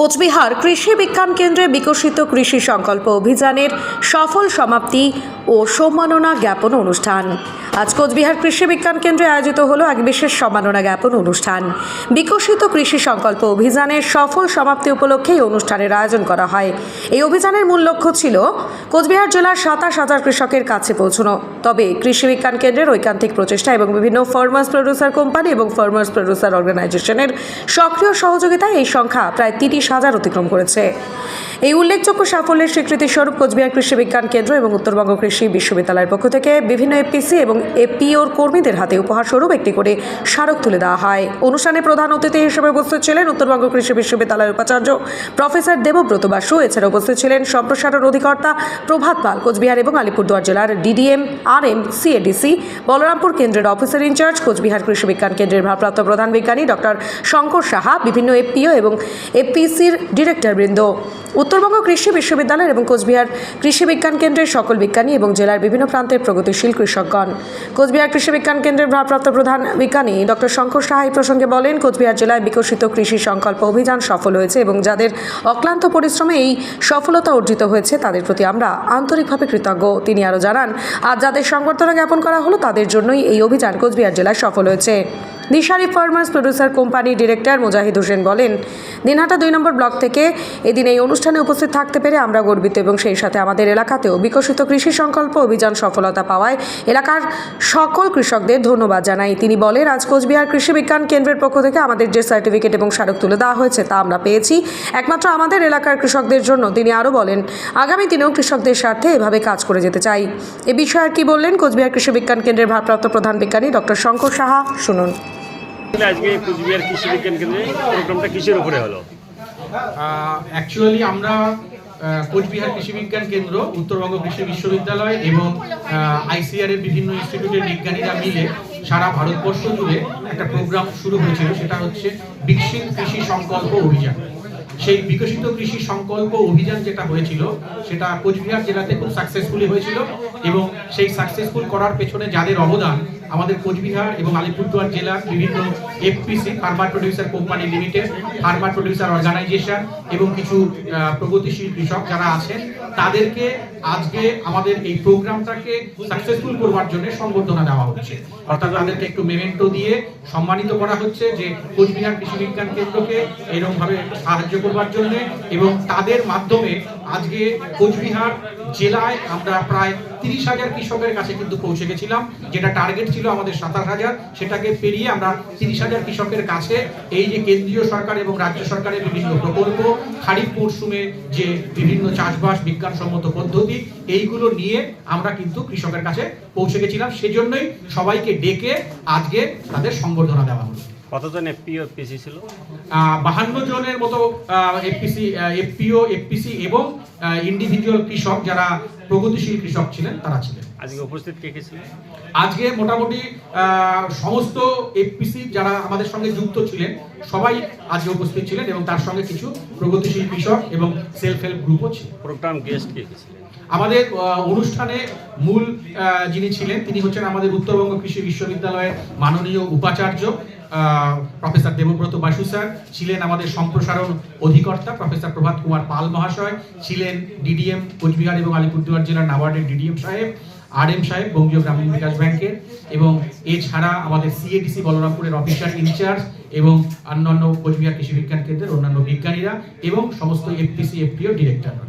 কোচবিহার কৃষি বিজ্ঞান কেন্দ্রে বিকশিত কৃষি সংকল্প অভিযানের সফল সমাপ্তি ও সম্মাননা জ্ঞাপন অনুষ্ঠান। আজ কোচবিহার কৃষি বিজ্ঞান কেন্দ্রে আয়োজিত হলো এক বিশেষ সম্মাননা জ্ঞাপন অনুষ্ঠান। বিকশিত কৃষি সংকল্প অভিযানের সফল সমাপ্তি উপলক্ষে এই অনুষ্ঠানের আয়োজন করা হয়। এই অভিযানের মূল লক্ষ্য ছিল কোচবিহার জেলার সাতাশ হাজার কৃষকের কাছে পৌঁছানো। তবে কৃষি বিজ্ঞান কেন্দ্রের ঐকান্তিক প্রচেষ্টা এবং বিভিন্ন ফার্মার্স প্রডিউসার কোম্পানি এবং ফার্মার্স প্রডিউসার অর্গানাইজেশনের সক্রিয় সহযোগিতায় এই সংখ্যা প্রায় তিরিশ হাজার অতিক্রম করেছে। এই উল্লেখযোগ্য সাফল্যের স্বীকৃতি স্বরূপ কোচবিহার কৃষি বিজ্ঞান কেন্দ্র এবং উত্তরবঙ্গ কৃষি বিশ্ববিদ্যালয়ের পক্ষ থেকে বিভিন্ন এপিসি এবং এপিওর কর্মীদের হাতে উপহার স্বরূপ একটি করে স্মারক তুলে দেওয়া হয়। অনুষ্ঠানে প্রধান অতিথি হিসেবে উপস্থিত ছিলেন উত্তরবঙ্গ কৃষি বিশ্ববিদ্যালয়ের উপাচার্য প্রফেসর দেবব্রত বাসু। এছাড়া উপস্থিত ছিলেন সম্প্রসারণ অধিকর্তা প্রভাত পাল কোচবিহার এবং আলিপুরদুয়ার জেলার DDM R M CADC Balarampur কেন্দ্রের অফিসার ইনচার্জ, কোচবিহার কৃষি বিজ্ঞান কেন্দ্রের ভারপ্রাপ্ত প্রধান বিজ্ঞানী ডক্টর শঙ্কর সাহা, বিভিন্ন এপিও এবং এপিসির ডিরেক্টরবৃন্দ উত্তরবঙ্গ কৃষি বিশ্ববিদ্যালয় এবং কোচবিহার কৃষি বিজ্ঞান কেন্দ্রের সকল বিজ্ঞানী এবং জেলার বিভিন্ন প্রান্তের প্রগতিশীল কৃষকগণ। কোচবিহার কৃষি বিজ্ঞান কেন্দ্রের ভারপ্রাপ্ত প্রধান বিজ্ঞানী ডক্টর শঙ্কর সাহা এই প্রসঙ্গে বলেন, কোচবিহার জেলায় বিকশিত কৃষি সংকল্প অভিযান সফল হয়েছে এবং যাদের অক্লান্ত পরিশ্রমে এই সফলতা অর্জিত হয়েছে, তাদের প্রতি আমরা আন্তরিকভাবে কৃতজ্ঞ। তিনি আরও জানান, আজ যাদের সংবর্ধনা জ্ঞাপন করা হলো তাদের জন্যই এই অভিযান কোচবিহার জেলায় সফল হয়েছে। Dishari farmers producer company director Mujahid Hossain বলেন, দিনহাটা দুই নম্বর ব্লক থেকে এদিন এই অনুষ্ঠানে উপস্থিত থাকতে পেরে আমরা গর্বিত এবং সেই সাথে আমাদের এলাকাতেও বিকশিত কৃষি সংকল্প অভিযান সফলতা পাওয়ায় এলাকার সকল কৃষকদের ধন্যবাদ জানাই। তিনি বলেন, আজ কোচবিহার কৃষি বিজ্ঞান কেন্দ্রের পক্ষ থেকে আমাদের যে সার্টিফিকেট এবং স্মারক তুলে দেওয়া হয়েছে তা আমরা পেয়েছি। একমাত্র আমাদের এলাকার কৃষকদের জন্য তিনি আরও বলেন, আগামী দিনেও কৃষকদের স্বার্থে এভাবে কাজ করে যেতে চাই। এ বিষয়ে আর কি বললেন কোচবিহার কৃষি বিজ্ঞান কেন্দ্রের ভারপ্রাপ্ত প্রধান বিজ্ঞানী ডক্টর শঙ্কর সাহা, শুনুন। আজকে কুচবিহার কৃষি বিজ্ঞান কেন্দ্রে প্রোগ্রামটা কিসের উপরে হলো? অ্যাকচুয়ালি আমরা কোচবিহার কৃষি বিজ্ঞান কেন্দ্র, উত্তরবঙ্গ কৃষি বিশ্ববিদ্যালয় এবং আইসিআর এর বিভিন্ন ইনস্টিটিউটের বিজ্ঞানীরা মিলে সারা ভারতবর্ষ জুড়ে একটা প্রোগ্রাম শুরু হয়েছিল, সেটা হচ্ছে বিকশিত কৃষি সংকল্প অভিযান। সেই বিকশিত কৃষি সংকল্প অভিযান যেটা হয়েছিল, সেটা কোচবিহার জেলাতে খুব সাকসেসফুলি হয়েছিল এবং সেই সাকসেসফুল করার পেছনে যাদের অবদান আমাদের কোচবিহার এবং আলিপুরদুয়ার জেলার বিভিন্ন FPC farmer producer company limited farmer producer organisation এবং কিছু প্রগতিশীল কৃষক যারা আছেন, তাদেরকে আজকে আমাদের এই প্রোগ্রামটাকে সাকসেসফুল করবার জন্য সংবর্ধনা দেওয়া হচ্ছে। অর্থাৎ তাদেরকে একটু মেমেন্টো দিয়ে সম্মানিত করা হচ্ছে যে কোচবিহার কৃষি বিজ্ঞান কেন্দ্রকে এরকম ভাবে সাহায্য করবার জন্য এবং তাদের মাধ্যমে আজকে কোচবিহার জেলায় আমরা প্রায় তিরিশ হাজার কৃষকের কাছে কিন্তু পৌঁছে গেছিলাম, যেটা টার্গেট ছিল আমাদের সাতাশ হাজার। সেটাকে পেরিয়ে আমরা তিরিশ হাজার কৃষকের কাছে এই যে কেন্দ্রীয় সরকার এবং রাজ্য সরকারের বিভিন্ন প্রকল্প, খারিফ মরশুমে যে বিভিন্ন চাষবাস বিজ্ঞানসম্মত পদ্ধতি, এইগুলো নিয়ে আমরা কিন্তু কৃষকের কাছে পৌঁছে গেছিলাম। সেজন্যই সবাইকে ডেকে আজকে তাদের সংবর্ধনা দেওয়া হলো। কতজন এফপিও পিসি ছিল? বাহান্ন জনের মতো এফপিসি এফপিও এফপিসি এবং ইন্ডিভিজুয়াল কৃষক যারা প্রগতিশীল কৃষক ছিলেন তারা ছিলেন। আজকে উপস্থিত কে কে ছিল আজকে মোটামুটি সমস্ত এফপিসি যারা আমাদের সঙ্গে যুক্ত ছিলেন সবাই আজকে উপস্থিত ছিলেন এবং তার সঙ্গে কিছু প্রগতিশীল কৃষক এবং সেলফ হেল্প গ্রুপও ছিল। প্রোগ্রাম গেস্ট কে কে ছিলেন? আমাদের অনুষ্ঠানে মূল যিনি ছিলেন তিনি হচ্ছেন আমাদের উত্তরবঙ্গ কৃষি বিশ্ববিদ্যালয়ের মাননীয় উপাচার্য প্রফেসর দেবব্রত বাসু স্যার ছিলেন আমাদের সম্প্রসারণ অধিকর্তা প্রফেসর প্রভাত কুমার পাল মহাশয় ছিলেন ডিডিএম কোচবিহার এবং আলিপুরদুয়ার জেলার নাবার্ডের ডিডিএম সাহেব আর এম সাহেব বঙ্গীয় গ্রামীণ বিকাশ ব্যাংকের এবং এছাড়া আমাদের সিএডিসি বলরামপুরের অফিসার ইনচার্জ এবং অন্যান্য কোচবিহার কৃষি বিজ্ঞান কেন্দ্রের অন্যান্য বিজ্ঞানীরা এবং সমস্ত এফপিসি এফপিও ডিরেক্টররা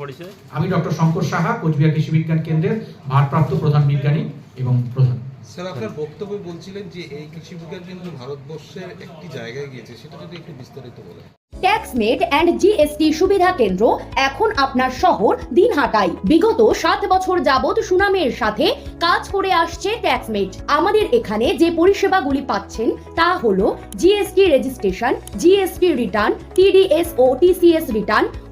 পরিচয়? আমি ডক্টর শঙ্কর সাহা কোচবিহার কৃষি বিজ্ঞান কেন্দ্রের ভারপ্রাপ্ত প্রধান বিজ্ঞানী এবং প্রধান। স্যার, আপনার বক্তব্যে বলছিলেন যে এই কৃষি বিজ্ঞান কেন্দ্র ভারতবর্ষের একটি জায়গায় গিয়েছে, সেটা যদি একটু বিস্তারিত বলেন। ট্যাক্সমেট অ্যান্ড জিএসটি সুবিধা কেন্দ্র এখন আপনার শহর দিনহাটায়। বিগত সাত বছর যাবৎ সুনামের সাথে কাজ করে আসছে ট্যাক্সমেট আমাদের এখানে যে পরিষেবাগুলি পাচ্ছেন, তা হলো GST registration GST return TDS ও TCS return